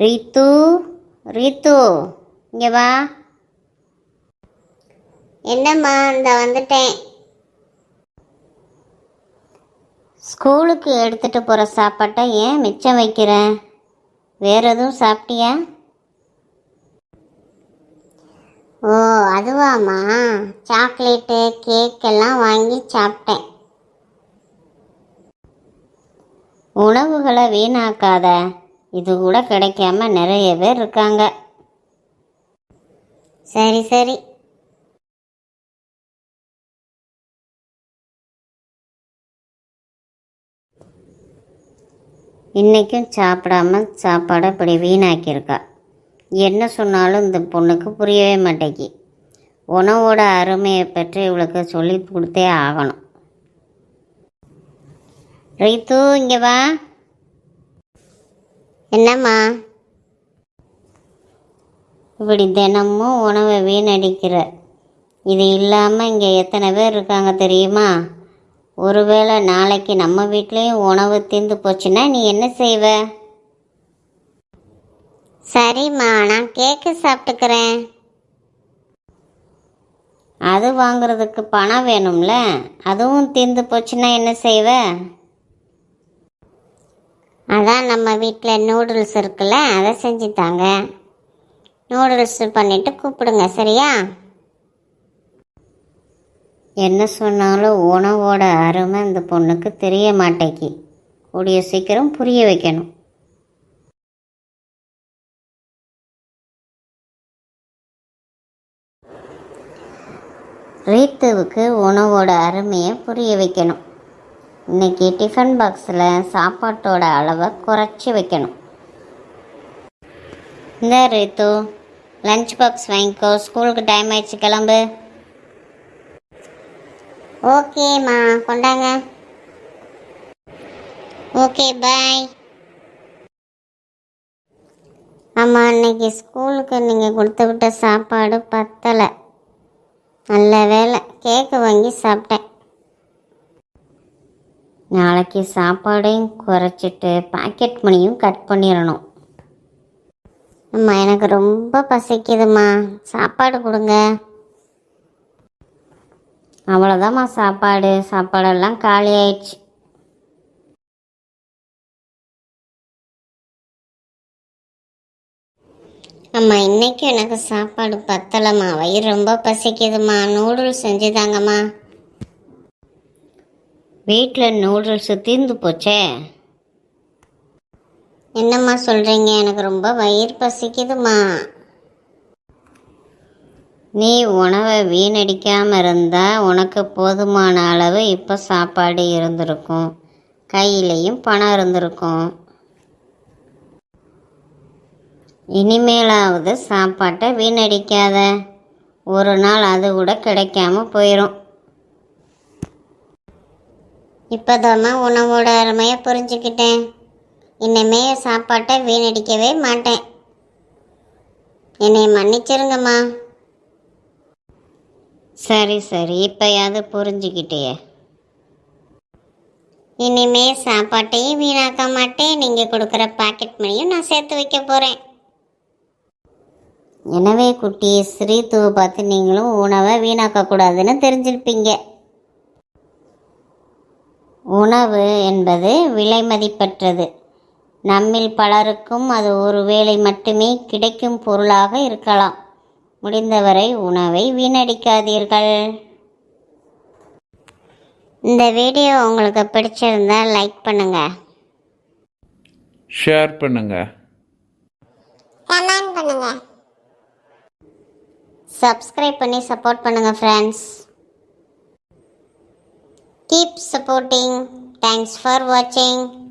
ரீத்து ரீத்து இங்கே வா. என்னம்மா இந்த வந்துட்டேன். ஸ்கூலுக்கு எடுத்துகிட்டு போகிற சாப்பாட்டை ஏன் மிச்சம் வைக்கிறேன் வேற எதுவும் சாப்பிட்டியா? ஓ அதுவாம்மா. சாக்லேட்டு கேக் எல்லாம் வாங்கி சாப்பிட்டேன். உணவுகளை வீணாக்காத. இது கூட கிடைக்காம நிறைய பேர் இருக்காங்க. சரி சரி. இன்றைக்கும் சாப்பிடாம சாப்பாடை இப்படி வீணாக்கியிருக்கா. என்ன சொன்னாலும் இந்த பொண்ணுக்கு புரியவே மாட்டேங்கி. உணவோட அருமையை பற்றி இவளுக்கு சொல்லி கொடுத்தே ஆகணும். ரீத்து இங்கே வா. என்னம்மா? இப்படி தினமும் உணவை வீணடிக்கிற. இது இல்லாமல் இங்கே எத்தனை பேர் இருக்காங்க தெரியுமா? ஒருவேளை நாளைக்கு நம்ம வீட்லேயும் உணவு தீர்ந்து போச்சுன்னா நீ என்ன செய்வ? சரிம்மா நான் கேக்கு சாப்பிட்டுக்கிறேன். அது வாங்குறதுக்கு பணம் வேணும்ல? அதுவும் தீர்ந்து போச்சுன்னா என்ன செய்வ? அதான் நம்ம வீட்டில் நூடுல்ஸ் இருக்குல்ல அதை செஞ்சு தாங்க. நூடுல்ஸ் பண்ணிவிட்டு கூப்பிடுங்க சரியா? என்ன சொன்னாலும் உணவோட அருமை இந்த பொண்ணுக்கு தெரிய மாட்டேங்கி கூடிய சீக்கிரம் புரிய வைக்கணும். ரீத்துவுக்கு உணவோட அருமையை புரிய வைக்கணும். இன்னைக்கு டிஃபன் பாக்ஸில் சாப்பாட்டோட அளவை குறைச்சி வைக்கணும். இந்த ரித்து லஞ்ச் பாக்ஸ் வாங்கிக்கோ ஸ்கூலுக்கு டைம் ஆயிடுச்சு கிளம்பு. ஓகேம்மா கொண்டாங்க. ஓகே பாய் ஆமாம் இன்னைக்கு ஸ்கூலுக்கு நீங்கள் கொடுத்து விட்ட சாப்பாடு பத்தலை. நல்ல வேலை கேக்கு வாங்கி சாப்பிட்டேன். நாளைக்கு சாப்பாடையும் குறைச்சிட்டு பாக்கெட் மணியும் கட் பண்ணிடணும். அம்மா எனக்கு ரொம்ப பசிக்குதுமா சாப்பாடு கொடுங்க. அவ்வளோதாம்மா சாப்பாடு. சாப்பாடெல்லாம் காலி ஆயிடுச்சு அம்மா இன்னைக்கு எனக்கு சாப்பாடு பத்தலைம்மா. வயிறு ரொம்ப பசிக்குதுமா நூடுல்ஸ் செஞ்சு தாங்கம்மா. வீட்டில் நூடுல்ஸ் தீர்ந்து போச்சே. என்னம்மா சொல்கிறீங்க எனக்கு ரொம்ப வயிறு பசிக்குதுமா நீ உணவை வீணடிக்காமல் இருந்தால் உனக்கு போதுமான அளவு இப்போ சாப்பாடு இருந்திருக்கும். கையிலையும் பணம் இருந்திருக்கும். இனிமேலாவது சாப்பாட்டை வீணடிக்காத. ஒரு நாள் அது கூட கிடைக்காம போயிடும் இப்போதாம்மா உணவோட அருமையை புரிஞ்சுக்கிட்டேன். இனிமே சாப்பாட்டை வீணடிக்கவே மாட்டேன். என்னை மன்னிச்சிருங்கம்மா. சரி சரி இப்போயாவது புரிஞ்சுக்கிட்டே இனிமே சாப்பாட்டையும் வீணாக்க மாட்டேன். நீங்கள் கொடுக்குற பாக்கெட் மணியும் நான் சேர்த்து வைக்க போகிறேன் எனவே குட்டி ஸ்ரீத்துவை பார்த்து நீங்களும் உணவை வீணாக்கக்கூடாதுன்னு தெரிஞ்சிருப்பீங்க. உணவு என்பது விலை மதிப்பற்றது. நம்மில் பலருக்கும் அது ஒரு வேளை மட்டுமே கிடைக்கும் பொருளாக இருக்கலாம். முடிந்தவரை உணவை வீணடிக்காதீர்கள். இந்த வீடியோ உங்களுக்கு பிடிச்சிருந்தா லைக் பண்ணுங்க. ஷேர் பண்ணுங்க. கமெண்ட் பண்ணுங்க. சப்ஸ்கிரைப் பண்ணி சப்போர்ட் பண்ணுங்க friends Keep supporting. Thanks for watching.